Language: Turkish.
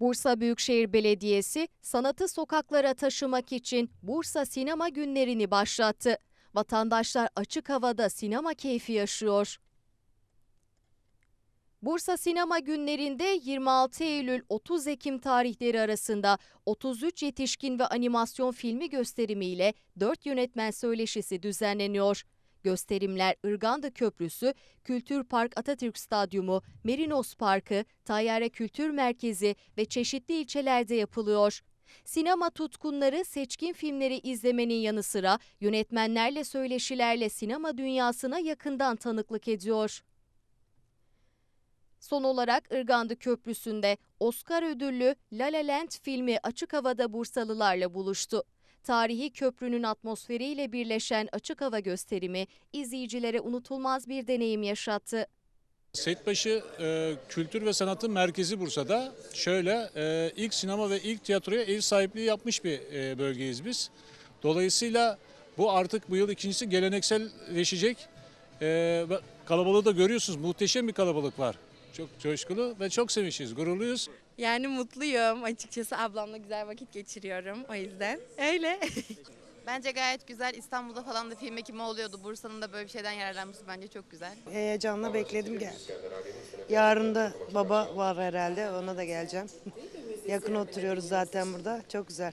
Bursa Büyükşehir Belediyesi sanatı sokaklara taşımak için Bursa Sinema Günlerini başlattı. Vatandaşlar açık havada sinema keyfi yaşıyor. Bursa Sinema Günlerinde 26 Eylül 30 Ekim tarihleri arasında 33 yetişkin ve animasyon filmi gösterimiyle 4 yönetmen söyleşisi düzenleniyor. Gösterimler Irganda Köprüsü, Kültür Park Atatürk Stadyumu, Merinos Parkı, Tayyare Kültür Merkezi ve çeşitli ilçelerde yapılıyor. Sinema tutkunları seçkin filmleri izlemenin yanı sıra yönetmenlerle söyleşilerle sinema dünyasına yakından tanıklık ediyor. Son olarak Irgandı Köprüsü'nde Oscar ödüllü La La Land filmi açık havada Bursalılarla buluştu. Tarihi köprünün atmosferiyle birleşen açık hava gösterimi izleyicilere unutulmaz bir deneyim yaşattı. Seyitbaşı e, Kültür ve Sanatın Merkezi Bursa'da şöyle e, ilk sinema ve ilk tiyatroya ev sahipliği yapmış bir e, bölgeyiz biz. Dolayısıyla bu artık bu yıl ikincisi gelenekselleşecek. E, kalabalığı da görüyorsunuz muhteşem bir kalabalık var. Çok coşkulu ve çok sevinçliyiz, gururluyuz. Yani mutluyum açıkçası ablamla güzel vakit geçiriyorum o yüzden. Öyle. Bence gayet güzel. İstanbul'da falan da film ekimi oluyordu. Bursa'nın da böyle bir şeyden yararlanması bence çok güzel. Heyecanla bekledim geldim. Yarın da baba var herhalde ona da geleceğim. Yakın oturuyoruz zaten burada. Çok güzel.